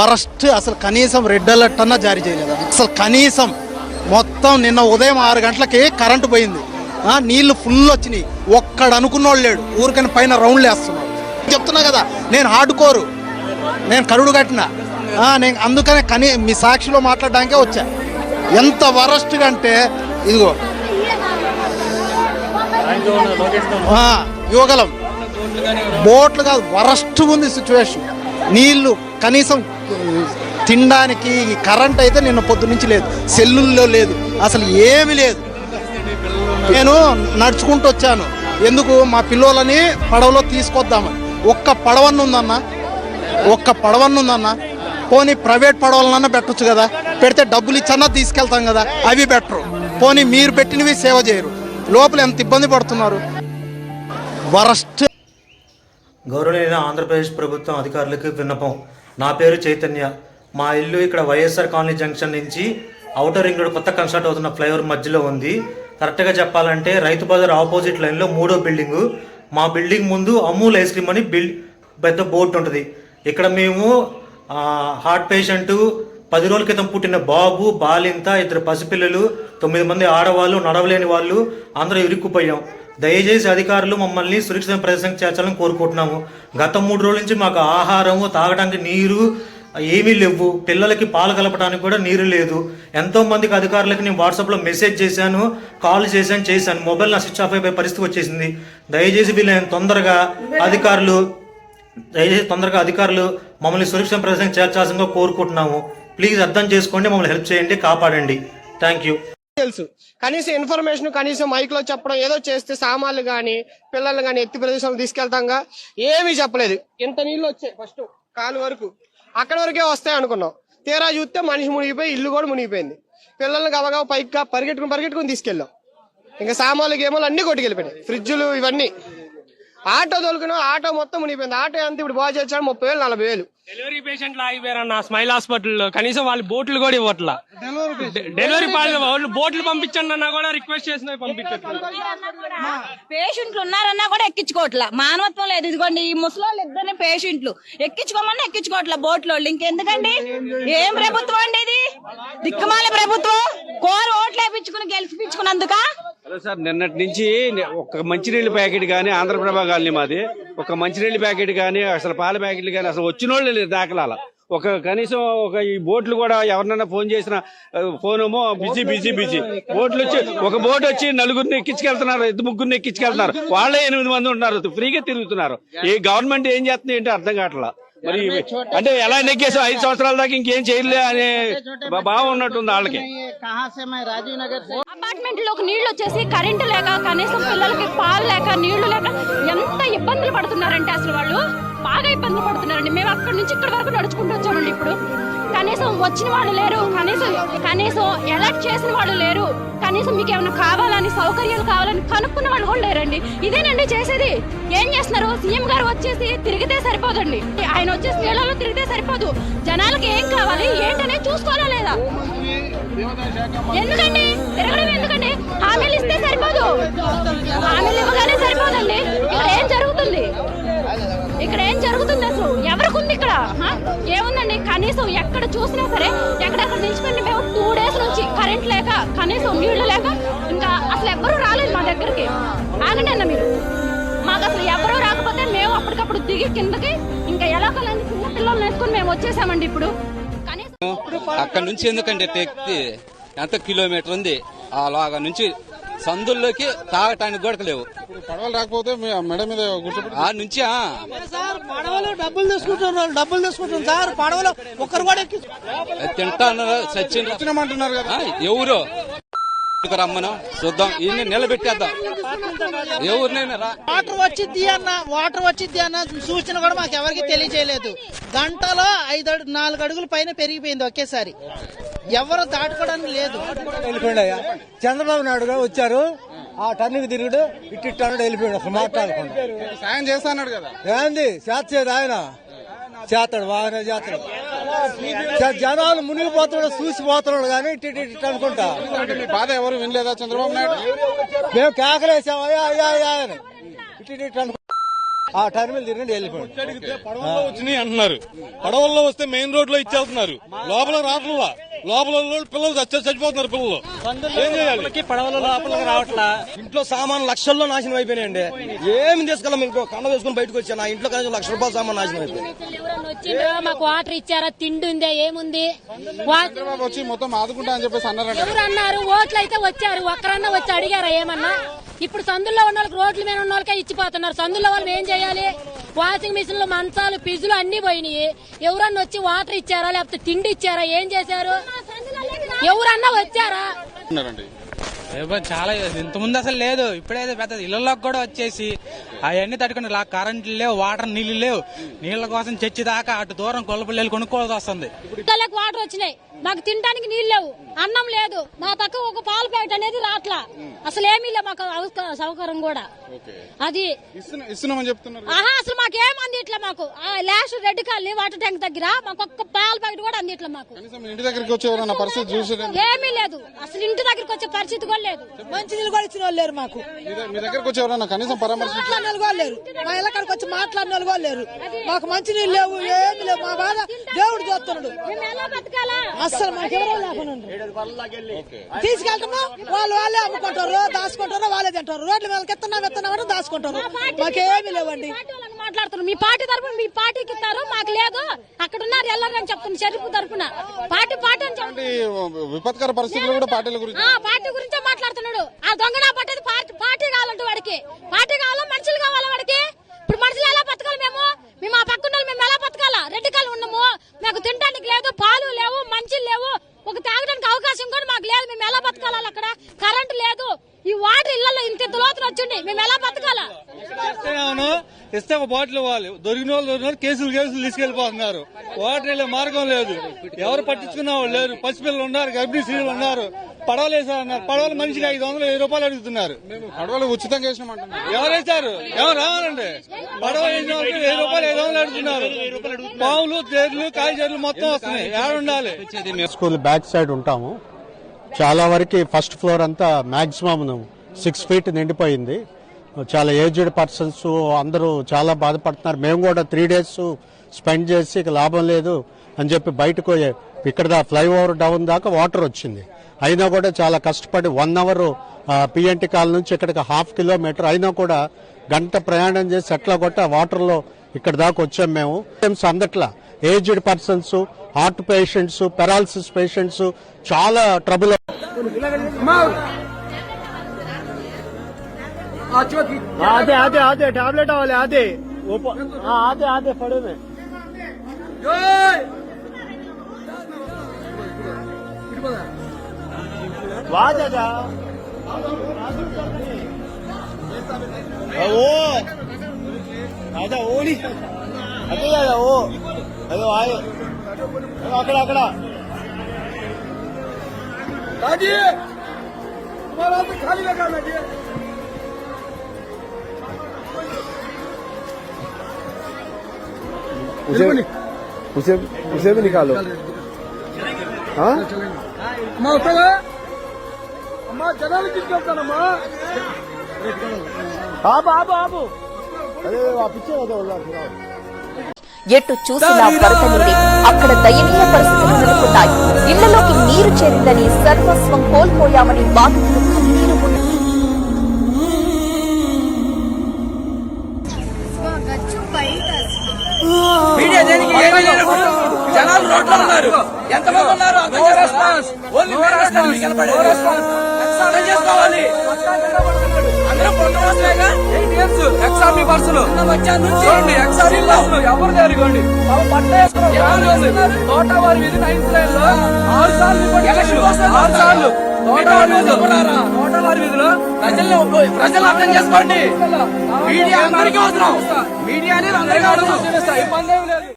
Forest అసలు కనీసం red alert అన్నా జారీ చేయలేదు. అసలు కనీసం మొత్తం నిన్న ఉదయం ఆరు గంటలకి కరెంటు పోయింది. నీళ్ళు ఫుల్ వచ్చినాయి. ఒక్కడు అనుకున్నోళ్ళు లేడు. ఊరికని పైన రౌండ్లు వేస్తున్నాడు. చెప్తున్నా కదా నేను ఆడుకోరు నేను కరుడు కట్టిన. నేను అందుకనే కనీ మీ సాక్షిలో మాట్లాడడానికే వచ్చా. ఎంత వరస్ట్గా అంటే ఇదిగో. యువగలం బోట్లు కాదు వరస్ట్ ఉంది సిచ్యువేషన్ నీళ్ళు కనీసం తినడానికి ఈ కరెంట్ అయితే నిన్న పొద్దు నుంచి లేదు. సెల్లుల్లో లేదు. అసలు ఏమీ లేదు. నేను నడుచుకుంటూ వచ్చాను. ఎందుకు? మా పిల్లలని పడవలో తీసుకొద్దామని. ఒక్క పడవన్న ఉందన్న. ఒక్క పడవన్న ఉందన్న. పోనీ ప్రైవేట్ పడవలనన్నా పెట్టొచ్చు కదా. పెడితే డబ్బులు ఇచ్చన్నా తీసుకెళ్తాం కదా. అవి బెటరు. పోనీ మీరు పెట్టినవి సేవ చేయరు. లోపల ఎంత ఇబ్బంది పడుతున్నారు? వరస్ట్ గౌరవనీయ ఆంధ్రప్రదేశ్ ప్రభుత్వం అధికారులకు విన్నపం. నా పేరు చైతన్య. మా ఇల్లు ఇక్కడ వైఎస్ఆర్ కాలనీ జంక్షన్ నుంచి అవుటర్ రింగ్ రోడ్ కొత్త కన్స్ట్రక్ట్ అవుతున్న ఫ్లైఓవర్ మధ్యలో ఉంది. కరెక్ట్గా చెప్పాలంటే రైతు బజార్ ఆపోజిట్ లైన్లో మూడో బిల్డింగు. మా బిల్డింగ్ ముందు అమూల్ ఐస్ క్రీమ్ అని బిల్ పెద్ద బోర్డు ఉంటుంది. ఇక్కడ మేము హార్ట్ పేషెంటు పది రోజుల క్రితం పుట్టిన బాబు బాలింత ఇద్దరు పసిపిల్లలు తొమ్మిది మంది ఆడవాళ్ళు నడవలేని వాళ్ళు అందరూ ఇరుక్కుపోయాం. దయచేసి అధికారులు మమ్మల్ని సురక్షిత ప్రదేశానికి చేర్చాలని కోరుకుంటున్నాము. గత మూడు రోజుల నుంచి మాకు ఆహారము తాగడానికి నీరు ఏమీ లేవు. పిల్లలకి పాలు కలపడానికి కూడా నీరు లేదు. ఎంతోమందికి అధికారులకి నేను వాట్సాప్లో మెసేజ్ చేశాను కాల్ చేశాను చేశాను. మొబైల్ నా స్విచ్ ఆఫ్ అయిపోయే పరిస్థితి వచ్చేసింది. దయచేసి వీళ్ళని తొందరగా అధికారులు దయచేసి తొందరగా అధికారులు మమ్మల్ని సురక్షిత ప్రదేశానికి చేర్చాల్సిందిగా కోరుకుంటున్నాము. ప్లీజ్ అర్థం చేసుకోండి మమ్మల్ని హెల్ప్ చేయండి కాపాడండి. Thank you. తెలుసు. కనీసం ఇన్ఫర్మేషన్ కనీసం మైక్లో చెప్పడం ఏదో చేస్తే సామాన్లు గాని పిల్లలు గాని ఎత్తి ప్రదేశంలో తీసుకెళ్తాంగా ఏమీ చెప్పలేదు. ఇంత నీళ్ళు వచ్చాయి ఫస్ట్ కాలు వరకు. అక్కడ వరకే వస్తాయి అనుకున్నాం. తీరా చూస్తే మనిషి మునిగిపోయి ఇల్లు కూడా మునిగిపోయింది. పిల్లల్ని గబగబా పైగా పరిగెట్టుకుని పరిగెట్టుకుని తీసుకెళ్ళాం. ఇంకా సామాన్లు గేమాలు అన్ని కొట్టుకెళ్ళిపోయినాయి. ఫ్రిడ్జులు ఇవన్నీ. ఆటో తోలుకున్నాం ఆటో మొత్తం మునిగిపోయింది. ఆటో ఎంత ఇప్పుడు బాగా చేసాడు ముప్పై వేలు నలభై వేలు. డెలివరీ పేషెంట్లు ఆగిపోయారన్న స్మైల్ హాస్పిటల్లో కనీసం వాళ్ళు బోట్లు కూడా ఇవ్వట్లా. డెలివరీ పాలు వాళ్ళు బోట్లు పంపించండి అన్నా కూడా రిక్వెస్ట్ చేసిన పంపించట్లేదు. పేషెంట్లు ఉన్నారన్నా కూడా ఎక్కించుకోవట్లా. మానవత్వం లేదు. ఇదిగోండి ఈ ముసలోళ్ళు ఇద్దరిని పేషెంట్లు. ఎక్కించుకోమన్నా ఎక్కించుకోవట్లా బోట్లో. ఇంకెందుకండి ఏం ప్రభుత్వం అండి ఇది? దిక్కుమాల ప్రభుత్వం? కోరు ఓట్లు వేపించుకుని గెలిపించుకున్నందుక? హలో సార్ నిన్నటి నుంచి ఒక మంచినీళ్ళ ప్యాకెట్ కానీ ఆంధ్రప్రభ కాలనీ మాది. ఒక మంచినీళ్ళ ప్యాకెట్ కానీ అసలు పాల ప్యాకెట్లు కానీ అసలు వచ్చిన వాళ్ళు లేదు దాఖలాల. ఒక కనీసం ఒక ఈ బోట్లు కూడా ఎవరినైనా ఫోన్ చేసిన ఫోన్ ఏమో బిజీ బిజీ బిజీ. బోట్లు వచ్చి ఒక బోట్ వచ్చి నలుగురిని ఎక్కించుకెళ్తున్నారు ఇద్దరు ముగ్గురిని ఎక్కించుకెళ్తున్నారు. వాళ్ళే ఎనిమిది మంది ఉంటున్నారు ఫ్రీగా తిరుగుతున్నారు. ఈ గవర్నమెంట్ ఏం చేస్తుంది ఏంటో అర్థం కావట్లా? మరి అంటే ఎలా నెగ్గేసాం ఐదు సంవత్సరాల దాకా ఇంకేం చేయలే అనే భావం ఉన్నట్టుంది వాళ్ళకి. అపార్ట్మెంట్లోకి నీళ్ళు వచ్చేసి కరెంటు లేక కనీసం పిల్లలకి పాలు లేక నీళ్ళు లేక ఎంత ఇబ్బందులు పడుతున్నారంటే అసలు వాళ్ళు? బాగా ఇబ్బందులు పడుతున్నారండి. మేము అక్కడి నుంచి ఇక్కడ వరకు నడుచుకుంటూ వచ్చామండి ఇప్పుడు. కనీసం వచ్చిన వాళ్ళు లేరు. కనీసం కనీసం ఎలక్ట్ చేసిన వాళ్ళు లేరు. కనీసం మీకు ఏమైనా కావాలని సౌకర్యాలు కావాలని కనుక్కున్న వాళ్ళు కూడా లేరండి. ఇదేనండి చేసేది? ఏం చేస్తున్నారు? సీఎం గారు వచ్చేసి తిరిగితే సరిపోదండి. ఆయన వచ్చేసి నీళ్ళలో తిరిగితే సరిపోదు. జనాలకి ఏం కావాలి? ఏంటనే చూసుకోవాలా లేదా? ఎందుకండి? తిరగడం ఎందుకండి? హామీలు ఇస్తే సరిపోదు. హామీలు ఇవ్వగానే సరిపోదండి. ఇక్కడ ఏం జరుగుతుంది ఇక్కడ ఏం జరుగుతుంది అసలు? ఎవరికి ఉంది ఇక్కడ ఏముందండి? కనీసం ఎక్కడ చూసినా సరే ఎక్కడెక్కడ నిలిచిపోయింది మేము టూ డేస్ నుంచి కరెంట్ లేక కనీసం నీళ్ళు లేక ఇంకా అసలు ఎవ్వరూ రాలేదు మా దగ్గరికి. ఆగండి అన్న మీరు. మాకు అసలు ఎవరూ రాకపోతే మేము అప్పటికప్పుడు దిగి కిందకి ఇంకా ఎలా కలండి చిన్న పిల్లల్ని వేసుకొని మేము వచ్చేసామండి ఇప్పుడు. కనీసం అక్కడ నుంచి ఎందుకంటే ఎంత కిలోమీటర్ ఉంది? అలాగా నుంచి సందుల్లోకి తాగటానికి కూడా లేవు. పడవలు రాకపోతే మెడ మీద ఆ నుంచి? ఆ, పడవలు డబ్బులు తీసుకుంటున్నారు డబ్బులు తీసుకుంటున్నారు సార్ పడవలు ఒక్కరు కూడా ఎక్కి తింటాను సచిన్? వచ్చినామంటున్నారు కదా. ఎవరు? రమ్మను చూద్దాం. ఈయన నిలబెట్టేద్దాం. ఎవరినైనా వాటర్ వచ్చిద్ది అన్న వాటర్ వచ్చిద్ది అన్న సూచన కూడా మాకు ఎవరికి తెలియజేయలేదు. గంటలో ఐదు నాలుగు అడుగుల పైన పెరిగిపోయింది ఒకేసారి. ఎవరు దాటుకోవడానికి లేదు. వెళ్ళిపోయాడు చంద్రబాబు నాయుడు గారు వచ్చారు. ఆ టర్నింగ్ తిరుగుడు. ఇట్టి టర్న్ వెళ్ళిపోయాడు. అసలు మాట్లాడకుండా. సాయం చేస్తా అన్నాడు కదా. ఏంది? చేతలేదు ఆయన. చేస్తాడు. బాగానే చేస్తాడు. జనాలు మునిగిపోతున్నాడు చూసిపోతున్నాడు కానీ ఇట్టి ఇట్టి ఇట్టి అనుకుంటా. మీ బాధ ఎవరు వినలేదా చంద్రబాబు నాయుడు? మేము కేకలేసాం అయ్యా అయ్యా అయ్యా ఇట్టి అనుకుంటా. ఆ టర్మినల్ తిరిగి వెళ్ళిపోయింది పడవల్లో వచ్చినాయి అంటున్నారు. పడవల్లో వస్తే మెయిన్ రోడ్లో ఇచ్చేస్తున్నారు లోపల రావట్లా లోపల పిల్లలు చచ్చి చచ్చిపోతున్నారు పిల్లలు. ఏం చేయాలి? పడవల లోపలికి రావట్లా? ఇంట్లో సామాన్ లక్షల్లో నాశనం అయిపోయినాయండి. ఏమి తీసుకెళ్ళాం ఇంకో కన్న వేసుకుని బయటకు వచ్చాను. నా ఇంట్లో కనీసం లక్ష రూపాయల సామాన్ నాశనం అయిపోయింది. మాకు వాటర్ ఇచ్చారా? తిండి ఉందా ఏముంది వచ్చి మొత్తం ఆదుకుంటా అని చెప్పేసి అన్నారంట. ఎవరు అన్నారు ఓట్లు అయితే వచ్చారు. ఒక్కరన్నా వచ్చి అడిగారా ఏమన్నా? ఇప్పుడు సందుల్లో ఉన్న వాళ్ళకి రోడ్ల మీద ఉన్న వాళ్ళకే ఇచ్చిపోతున్నారు. సందుల్లో వాళ్ళు ఏం చేయాలి? వాషింగ్ మిషన్లు మంచాలు పిజులు అన్ని పోయినాయి. ఎవరన్నా వచ్చి వాటర్ ఇచ్చారా? లేకపోతే తిండి ఇచ్చారా? ఏం చేశారు? ఎవరన్నా వచ్చారా? చాలా ఇంత ముందు అసలు లేదు. ఇప్పుడైతే పెద్ద ఇళ్ళలోకి కూడా వచ్చేసి అవన్నీ తట్టుకుని ఇలా కరెంట్లు లేవు వాటర్ నీళ్ళు లేవు. నీళ్ళ కోసం చచ్చి దాకా అటు దూరం కొలపల్లి కొనుక్కోవాల్సి వస్తుంది. వాటర్ వచ్చినాయి. మాకు తినడానికి నీళ్ళు లేవు. అన్నం లేదు. మా పక్క ఒక పాల ప్యాకెట్ అనేది రాట్లా. అసలు ఏమీ లేవు మాకు సౌకర్యం కూడా. అది ఇస్తున్నా- ఇస్తున్నామని చెప్తున్నారు ఆహా అసలు మాకేం అందిట్లా మాకు? Last red colony water tank దగ్గర మాకు ఒక్క పాల ప్యాకెట్ కూడా అందిట్లా మాకు. ఇంటి దగ్గరికి వచ్చి ఎవరైనా పరిస్థితి చూసి ఏమీ లేదు. అసలు ఇంటి దగ్గరికి వచ్చే పరిస్థితి కూడా లేదు. మంచి నీళ్ళు కూడా ఇచ్చిన వాళ్ళు మాకు. మీ దగ్గరికి వచ్చి ఎవరైనా కనీసం పరామర్శించి మాట్లాడిన వాళ్ళు కూడా లేరు. మా ఇళ్ళకాడికి వచ్చి మాట్లాడిన వాళ్ళు లేరు. మాకు మంచి నీళ్ళు లేవు ఏమి లేవు. మా బాధ దేవుడు చూస్తున్నాడు. మేము మాకెవరో లేకుండా తీసుకెళ్తున్నాం. వాళ్ళు వాళ్ళే అమ్ముకుంటారు దాచుకుంటారు వాళ్ళే తింటారు. రోడ్ల మీద ఎత్తున్నాం ఎత్తున్నాం దాచుకుంటారు. మాకేమీ లేవండి. మాట్లాడుతున్నారు. మీ పార్టీ తరపున మీ పార్టీకి ఇస్తారు మాకు లేదు. అక్కడ ఉన్నారు ఎల్లరు అని చెప్తుంది చెరుపు తరపున. పార్టీ పార్టీ అని ఇలాంటి విపత్కర పరిస్థితులు కూడా పార్టీల గురించి ఆ పార్టీ గురించే మాట్లాడుతున్నాడు. ఆ దొంగ పట్టేది పార్టీ పార్టీ కావాలంటే వాడికి. పార్టీ కావాలా మనుషులు కావాలా వాడికి? ఇప్పుడు మనుషులు ఎలా బతకాలి మేము? మేము ఆ పక్కన వాళ్ళు మేము ఎలా బతకాలా? రెడ్డి కాలు ఉన్నాము. మాకు తినడానికి లేదు పాలు లేవు మంచులు లేవు. ఒక తాగడానికి అవకాశం కూడా మాకు లేదు. మేము ఎలా బతకాలి అక్కడ? కరెంట్ లేదు. ఈ వాటర్ ఇళ్ళలో ఇంత లోతులు వచ్చిండి మేము ఎలా బతకాలా? ఇస్తే ఒక బాటిల్ ఇవ్వాలి. దొరికిన వాళ్ళు దొరికిన వాళ్ళు కేసులు కేసులు తీసుకెళ్ళిపోతున్నారు వాటర్ వెళ్ళే మార్గం లేదు. ఎవరు పట్టించుకున్న వాళ్ళు లేరు. పసిపిల్లలు ఉన్నారు గర్భిణీ స్త్రీలు ఉన్నారు. పడవలు వేసారన్నారు పడవలు మనిషికి ఐదు వందలు వెయ్యి రూపాయలు అడుగుతున్నారు. పడవలు ఉచితంగా వేసినామంటున్నారు. ఎవరు వేశారు? ఎవరు రావాలండి? పడవ వేసిన వాళ్ళకి వెయ్యి రూపాయలు ఐదు వందలు అడుగుతున్నారు. పావులు తేర్లు కాయచర్లు మొత్తం వస్తున్నాయి. ఏడ ఉండాలి? స్కూల్ బ్యాక్ సైడ్ ఉంటాము. చాలా వరకు ఫస్ట్ ఫ్లోర్ అంతా మాక్సిమం సిక్స్ ఫీట్ నిండిపోయింది. చాలా ఏజ్డ్ పర్సన్స్ అందరూ చాలా బాధపడుతున్నారు. మేము కూడా త్రీ డేస్ స్పెండ్ చేసి ఇక లాభం లేదు అని చెప్పి బయటకు ఇక్కడ ఫ్లైఓవర్ డౌన్ దాకా వాటర్ వచ్చింది. అయినా కూడా చాలా కష్టపడి వన్ అవర్ పిఎన్టీ కాల్ నుంచి ఇక్కడికి హాఫ్ కిలోమీటర్ అయినా కూడా గంట ప్రయాణం చేసి ఎట్లా కొట్ట వాటర్లో ఇక్కడ దాకా వచ్చాం మేము. అందట్లా aged persons heart patients paralysis patients చాలా ట్రబుల్ आधे आधे आधे टैबलेट वाले आधे। हाँ आधे आधे पड़े में वहाँ वो नहीं। अरे जा वो। अरे आए दादी तुम्हारा खाली लगा उसे उसे उसे भी निकालो हाँ అమ్మా జనాలు తీసుకెళ్తానమ్మా ఆపు ఆపు ఆపు అదే ఆ పిచ్చే కదా ఉన్నారు ఎటు చూసినా వరద నీరే అక్కడ దయనీయ పరిస్థితులు నెలకొన్నాయి ఇళ్లలోకి నీరు చేరిందని సర్వస్వం కోల్పోయామని బాధితులు జనాలు రోడ్లో ఉన్నారు ఎంతమంది ఉన్నారు? అర్థం చేసుకోవాలి. ఓన్లీ. అర్థం అందరూ ఎయిట్ ఇయర్స్ పర్సన్ ఎవరు జరిగండి పట్ట వేసుకున్నారు తోటవారి వీధి నైన్త్ లైన్లో ఆరు సార్లు ఆరు సార్లు. తోటవారి వీధిలో. తోటవారి వీధిలో ప్రజలు ప్రజలు అర్థం చేసుకోండి. మీడియా అందరికీ అవసరం. మీడియా అనేది అందరికీ అవసరం. ఇబ్బంది ఏమీ లేదు.